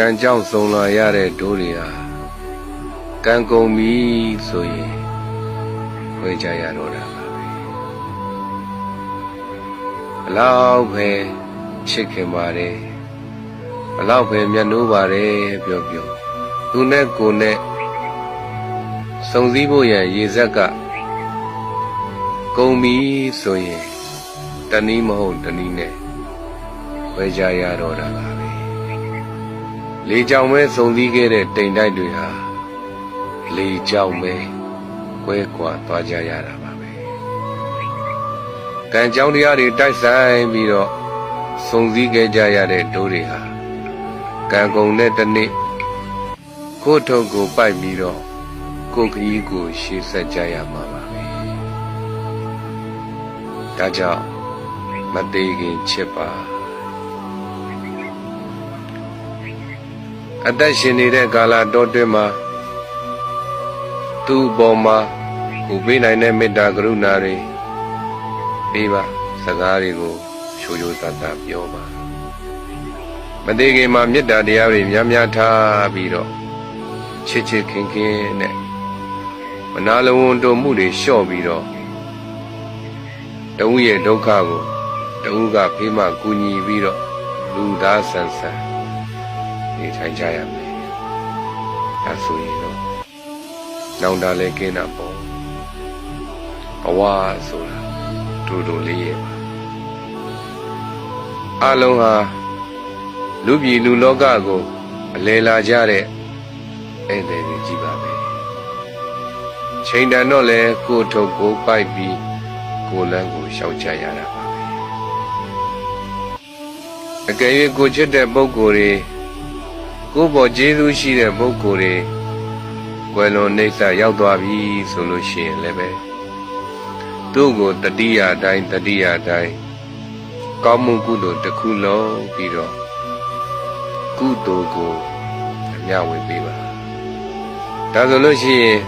ကံကြောင့်ဆုံးလာရတဲ့ဒိုးတွေဟာကံကုန်ပြီဆိုရင်ခွဲကြရတော့တာပါပဲဘလောက်ပဲချစ်ခင်ပါတယ်ဘလောက်ပဲမျက်နှိုးပါတယ်ပြောပြောသူနဲ့ကိုယ်နဲ့စုံစည်းဖို့ရန်ရေဆက်ကကုန်ပြီဆိုရင်တနည်းမဟုတ်တနည်းနဲ့ခွဲကြရတော့တာပါပဲ လေကြောင်ပဲစုံစည်းခဲ့တဲ့တိမ်တိုက်တွေဟာလေကြောင်ပဲကွဲကွာသွားကြရတာပါပဲကံကြောင်းတရားတွေတိုက်ဆိုင်ပြီးတော့စုံစည်းခဲ့ကြရတဲ့ဒိုးတွေဟာကံကုန်တဲ့တစ်နေ့ကိုယ့်ထုတ်ကိုပိုက်ပြီးတော့ကိုယ်ခရီးကိုရှေ့ဆက်ကြရမှာပါပဲဒါကြောင့်မသေးခင်ချစ်ပါ အသက်ရှင်နေတဲ့ကာလတော်တွင်မှာသူ့ဘောမှာကိုပေးနိုင်တဲ့မေတ္တာကရုဏာတွေပေးပါစကားတွေကိုချိုးချိုးတတ်တတ်ပြောပါမသေးခင်မှာမေတ္တာတရားတွေများများထားပြီးတော့ချစ်ချစ်ခင်ခင်နဲ့မနာလိုဝန်တုံမှုတွေလျှော့ပြီးတော့တဦးရဲ့ဒုက္ခကိုတဦးကဖေးမှကူညီပြီးတော့လူသားဆန်ဆန် နေထိုင်ကြရမယ်။ဒါဆိုရင်တော့နောင်တလည်းကင်းတာပေါ့။ဘဝဆိုတာတူတူလေးရဲ့ပါ။အလုံးဟာလူပြည်လူလောကကိုအလဲလာကြတဲ့ဧည့်သည်တွေကြီးပါပဲ။ချိန်တန်တော့လဲကိုယ်ထုတ်ကိုပိုက်ပြီးကိုယ်လန်းကိုရှောက်ချရတာပါပဲ။အကယ်၍ကိုချစ်တဲ့ပုဂ္ဂိုလ်တွေ ကိုယ့်ဘောကျေးဇူးရှိတဲ့ပုဂ္ဂိုလ်တွေကွယ်လွန်နေစာရောက်သွားပြီဆိုလို့ရှိရင်လည်းပဲသူ့ကိုတတိယတိုင်းတတိယတိုင်းကောင်းမှုကုသိုလ်တစ်ခုလုံးပြီးတော့ကုသိုလ်ကိုအမြဝေပေးပါဒါဆိုလို့ရှိရင်